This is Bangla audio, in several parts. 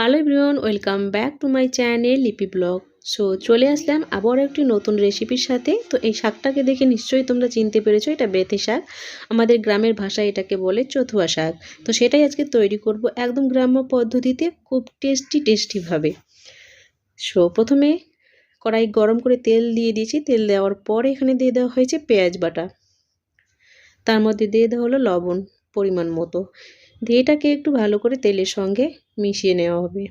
Hello everyone, welcome back to my channel Lipi blog. So চলে আসলাম আবার একটি নতুন রেসিপির সাথে। তো এই শাকটাকে দেখে নিশ্চয়ই তোমরা চিনতে পেরেছ, এটা বেথে শাক। আমাদের গ্রামের ভাষায় এটাকে বলে চথুয়া শাক। তো সেটাই আজকে তৈরি করব একদম গ্রাম্য পদ্ধতিতে, খুব টেস্টি টেস্টিভাবে সো প্রথমে কড়াই গরম করে তেল দিয়ে দিয়েছি। তেল দেওয়ার পর এখানে দিয়ে দেওয়া হয়েছে পেঁয়াজ বাটা। তার মধ্যে দিয়ে দেওয়া হলো লবণ পরিমাণ মতো। দিয়ে এটাকে একটু ভালো করে তেলের সঙ্গে মিশিয়ে নেওয়া হবে।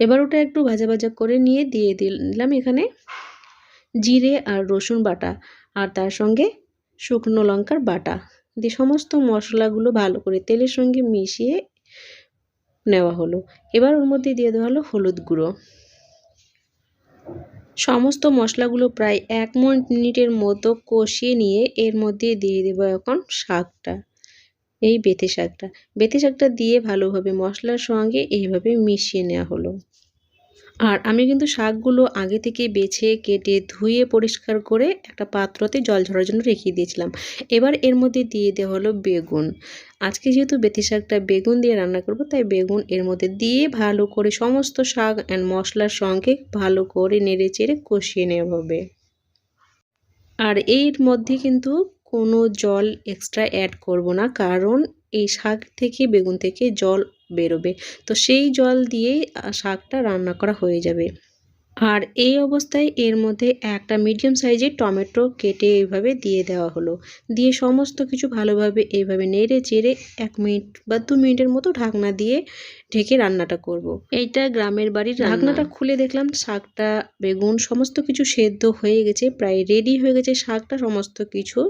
এবার ওটা একটু ভাজা ভাজা করে নিয়ে দিয়ে দিলাম এখানে জিরে আর রসুন বাটা আর তার সঙ্গে শুকনো লঙ্কার বাটা। দিয়ে সমস্ত মশলাগুলো ভালো করে তেলের সঙ্গে মিশিয়ে নেওয়া হলো। এবার ওর মধ্যে দিয়ে দেওয়া হলো হলুদ গুঁড়ো। সমস্ত মশলাগুলো প্রায় এক মিনিটের মতো কষিয়ে নিয়ে এর মধ্যে দিয়ে দেবো এখন শাকটা, এই বেথে শাকটা। বেথে শাকটা দিয়ে ভালোভাবে মশলার সঙ্গে এইভাবে মিশিয়ে নেওয়া হলো। আর আমি কিন্তু শাকগুলো আগে থেকে বেছে, কেটে, ধুয়ে পরিষ্কার করে একটা পাত্রতে জল ঝরার জন্য রেখে দিয়েছিলাম। এবার এর মধ্যে দিয়ে দেওয়া হলো বেগুন। আজকে যেহেতু বেথি শাকটা বেগুন দিয়ে রান্না করব, তাই বেগুন এর মধ্যে দিয়ে ভালো করে সমস্ত শাক অ্যান্ড মশলার সঙ্গে ভালো করে নেড়ে চেড়ে কষিয়ে নেওয়া হবে। আর এর মধ্যে কিন্তু কোনো জল এক্সট্রা অ্যাড করব না, কারণ এই শাক থেকে, বেগুন থেকে জল বেরোবে। তো সেই জল দিয়েই শাকটা রান্না করা হয়ে যাবে। আর এই অবস্থায় এর মধ্যে একটা মিডিয়াম সাইজের টমেটো কেটে এইভাবে দিয়ে দেওয়া হলো। দিয়ে সমস্ত কিছু ভালোভাবে এইভাবে নেড়ে চেড়ে এক মিনিট বা দু মিনিটের মতো ঢাকনা দিয়ে ঢেকে রান্নাটা করব। এইটা গ্রামের বাড়ির ঢাকনাটা খুলে দেখলাম, শাকটা, বেগুন, সমস্ত কিছু সেদ্ধ হয়ে গেছে, প্রায় রেডি হয়ে গেছে শাকটা, সমস্ত কিছু।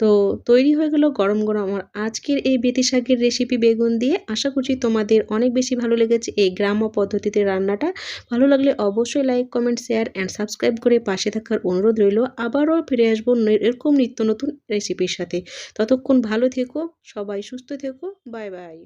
তো তৈরি হয়ে গেল গরম গরম। আমার আজকের এই বেতি শাকের রেসিপি বেগুন দিয়ে আশা করছি তোমাদের অনেক বেশি ভালো লেগেছে এই গ্রাম্য পদ্ধতিতে রান্নাটা। ভালো লাগলে অবশ্যই like comment share and subscribe করে পাশে থাকার অনুরোধ রইল। আবারও ফিরে আসব এরকম নিত্য নতুন রেসিপির সাথে। ততক্ষণ ভালো থেকো, সবাই সুস্থ থেকো। Bye bye